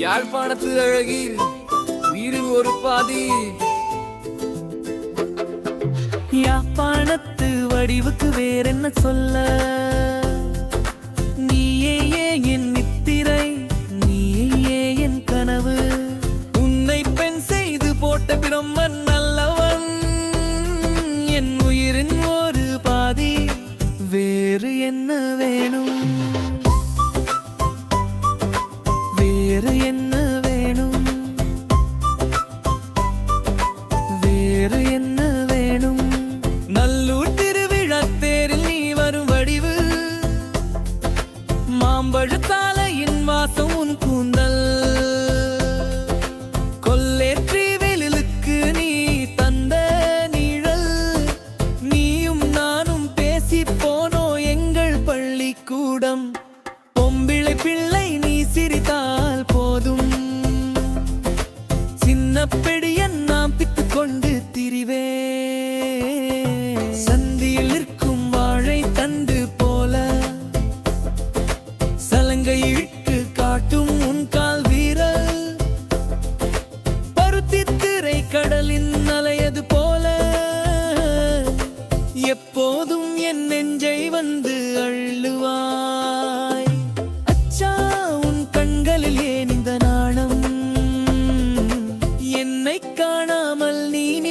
யாழ்ப்பாணத்து அழகில் உயிரில் ஒரு பாதி. யாழ்ப்பாணத்து வடிவுக்கு வேற என்ன சொல்ல? நீயே என் நித்திரை நீயே என் கனவு. உன்னை பெண் செய்து போட்ட பிரம்மன் நல்லவன். என் உயிரின் ஒரு பாதி வேறு என்ன வேணும்? தாயின் வாசம் உன் கூந்தல். கொல்லேற்றி வெளிலுக்கு நீ தந்த நிழல். நீயும் நானும் பேசி போனோ எங்கள் பள்ளிக்கூடம். பொம்பிளை பிள்ளை நீ சிரித்தால் போதும். சின்ன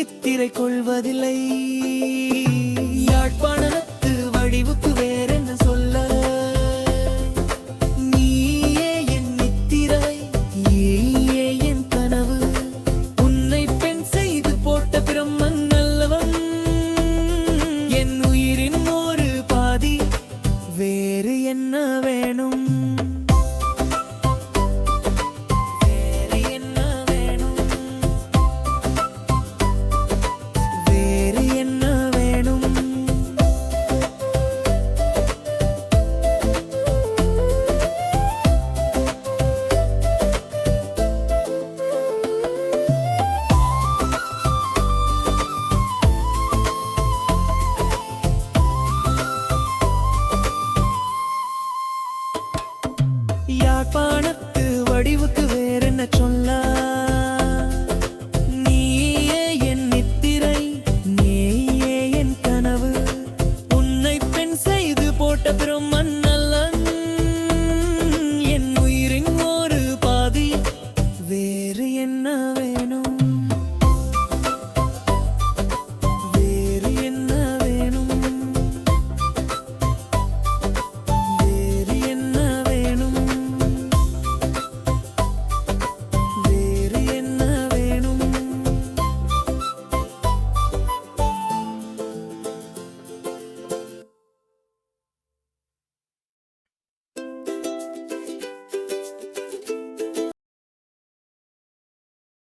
முத்திரை கொள்வதில்லை. யாழ்ப்பாணத்து வடிவுக்கு வேறு வடிவுக்கு வே